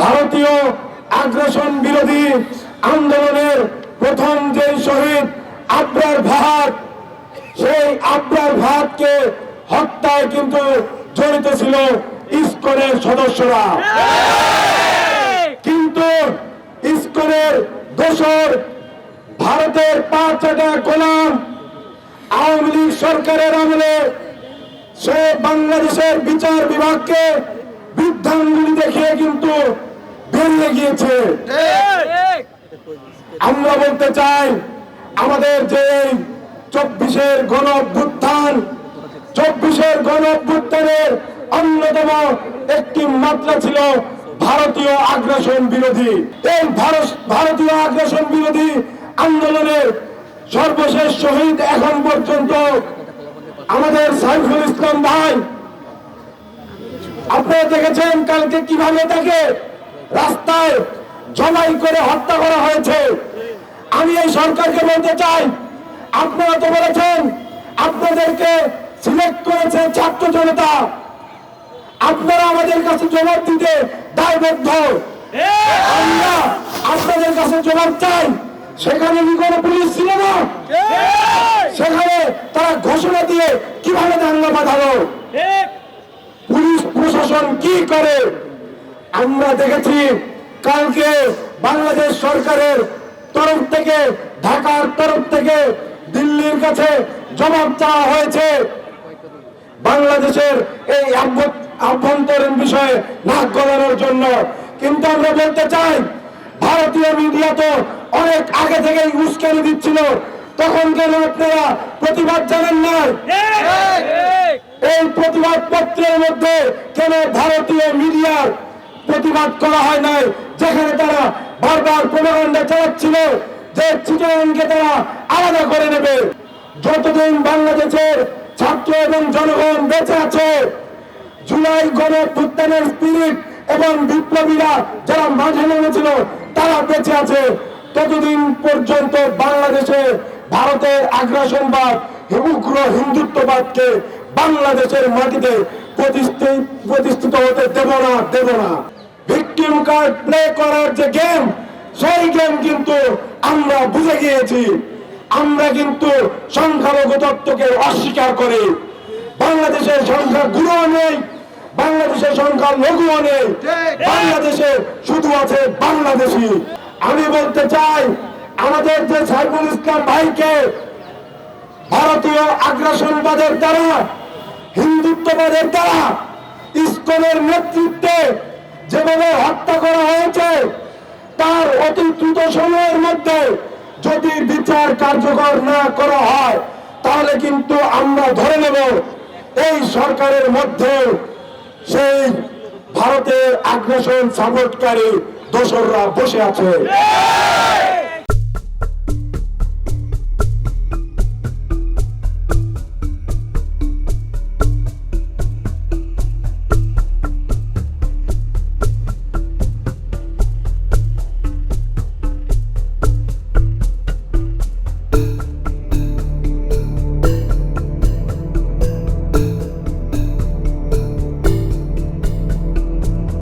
ভারতীয় আগ্রাসন বিরোধী আন্দোলনের প্রথম যে শহীদ আব্রার ভাত সেই আব্রার ভাতকে হত্যায় কিন্তু জড়িত ছিল ইস্কনের সদস্যরা। কিন্তু ইস্কনের দোষর ভারতের পাঁচটা গোলাম আওয়ামী লীগ সরকারের আমলে সে বাংলাদেশের বিচার বিভাগকে বৃদ্ধাঙ্গুলি দেখিয়ে কিন্তু বেরিয়ে গিয়েছে। আমরা বলতে চাই, আমাদের যে চব্বিশের গণ অভ্যুত্থান চব্বিশের গণ অভ্যুত্থানের অন্যতম একটি মাত্রা ছিল ভারতীয় আগ্রাসন বিরোধী। এই ভারত- ভারতীয় আগ্রাসন বিরোধী আন্দোলনের সর্বশেষ শহীদ এখন পর্যন্ত আমাদের সাইফুল ইসলাম ভাই, আপনারা দেখেছেন কালকে কীভাবে তাকে রাস্তায় জমাই করে হত্যা করা হয়েছে। আমি এই সরকারকে বলতে চাই আপনারা তো বলেছেন আপনাদেরকে সিলেক্ট করেছে ছাত্র জনতা। আপনারা আমাদের কাছে জবাব দিতে দায়বদ্ধ। আমরা আপনাদের কাছে জবাব চাই সেখানে কি কোনো পুলিশ ছিল না? সেখানে তারা ঘোষণা দিয়ে কীভাবে দাঙ্গা বাঁধালো? পুলিশ প্রশাসন কি করে আমরা দেখেছি কালকে বাংলাদেশ সরকারের তরফ থেকে ঢাকার তরফ থেকে দিল্লির কাছে জবাব চাওয়া হয়েছে। বাংলাদেশের এই আভ্যন্তরীণ বিষয়ে নাক গলানোর জন্য। কিন্তু আমরা বলতে চাই ভারতীয় মিডিয়া তো অনেক আগে থেকেই উস্কানি দিচ্ছিল। তখন কেন আপনারা প্রতিবাদ জানান না এই প্রতিবাদ পত্রের মধ্যে কেন ভারতীয় মিডিয়ার প্রতিবাদ করা হয় নাই। যেখানে তারা বারবার প্রমাণটা চালাচ্ছিল, যে চিটাঙ্গে তারা আলাদা করে নেবে। যতদিন বাংলাদেশের ছাত্র এবং জনগণ বেঁচে আছে, জুলাই গণ উত্থানের স্পিরিট এবং বিপ্লবীরা যারা মাঠে নেমেছিল, তারা বেঁচে আছে। ততদিন পর্যন্ত বাংলাদেশে ভারতের আগ্রাসনবাদ, উগ্র হিন্দুত্ববাদকে বাংলাদেশের মাটিতে প্রতিষ্ঠিত হতে দেব না দেব না। ভিকটিম কার্ড প্লে করার যে গেম, সেই গেম কিন্তু আমরা বুঝে গিয়েছি। আমরা কিন্তু সংখ্যালঘু তত্ত্বকে অস্বীকার করি। বাংলাদেশের সংখ্যা গুরুও নেই, বাংলাদেশের সংখ্যা লঘুও নেই, বাংলাদেশে শুধু আছে বাংলাদেশি। আমি বলতে চাই, আমাদের যে সাইফুল ইসলাম ভাইকে ভারতীয় আগ্রাসনবাদের দ্বারা, হিন্দুত্ববাদের দ্বারা, ইস্কনের নেতৃত্বে যেভাবে হত্যা করা হয়েছে, তার অতি দ্রুত সময়ের মধ্যে যদি বিচার কার্যকর না করা হয়, তাহলে কিন্তু আমরা ধরে নেব এই সরকারের মধ্যে সেই ভারতের আগ্রাসন সাপোর্টকারী দোসররা বসে আছে।